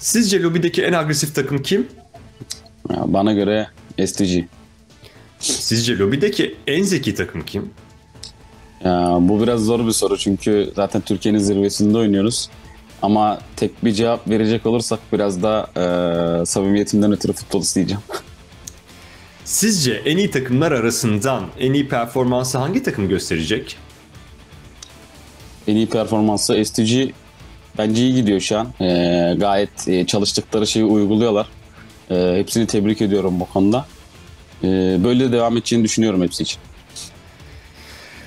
Sizce lobideki en agresif takım kim? Bana göre STG. Sizce lobideki en zeki takım kim? Ya, bu biraz zor bir soru çünkü zaten Türkiye'nin zirvesinde oynuyoruz. Ama tek bir cevap verecek olursak biraz da e, samimiyetimden ötürü futbol isteyeceğim. Sizce en iyi takımlar arasından en iyi performansı hangi takım gösterecek? en iyi performansı STG bence iyi gidiyor şu an. E, gayet e, çalıştıkları şeyi uyguluyorlar. E, hepsini tebrik ediyorum bu konuda. E, böyle devam edeceğini düşünüyorum hepsi için.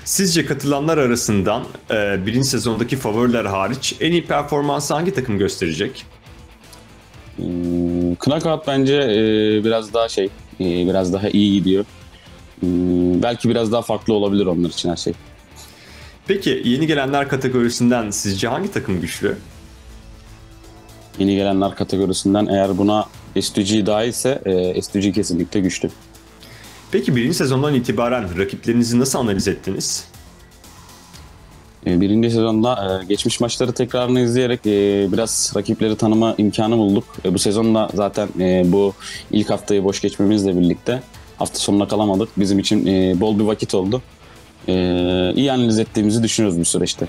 Sizce katılanlar arasından e, birinci sezondaki favoriler hariç en iyi performansı hangi takım gösterecek? E, Knockout bence e, biraz daha şey, e, biraz daha iyi gidiyor. E, belki biraz daha farklı olabilir onlar için her şey. Peki yeni gelenler kategorisinden sizce hangi takım güçlü? Yeni gelenler kategorisinden eğer buna STG dahilse e, STG kesinlikle güçlü. Peki birinci sezondan itibaren rakiplerinizi nasıl analiz ettiniz? E, birinci sezonda e, geçmiş maçları tekrarını izleyerek e, biraz rakipleri tanıma imkanı bulduk. Bu sezonda zaten bu ilk haftayı boş geçmemizle birlikte hafta sonuna kalamadık. Bizim için bol bir vakit oldu. E, iyi analiz ettiğimizi düşünüyoruz bu süreçte.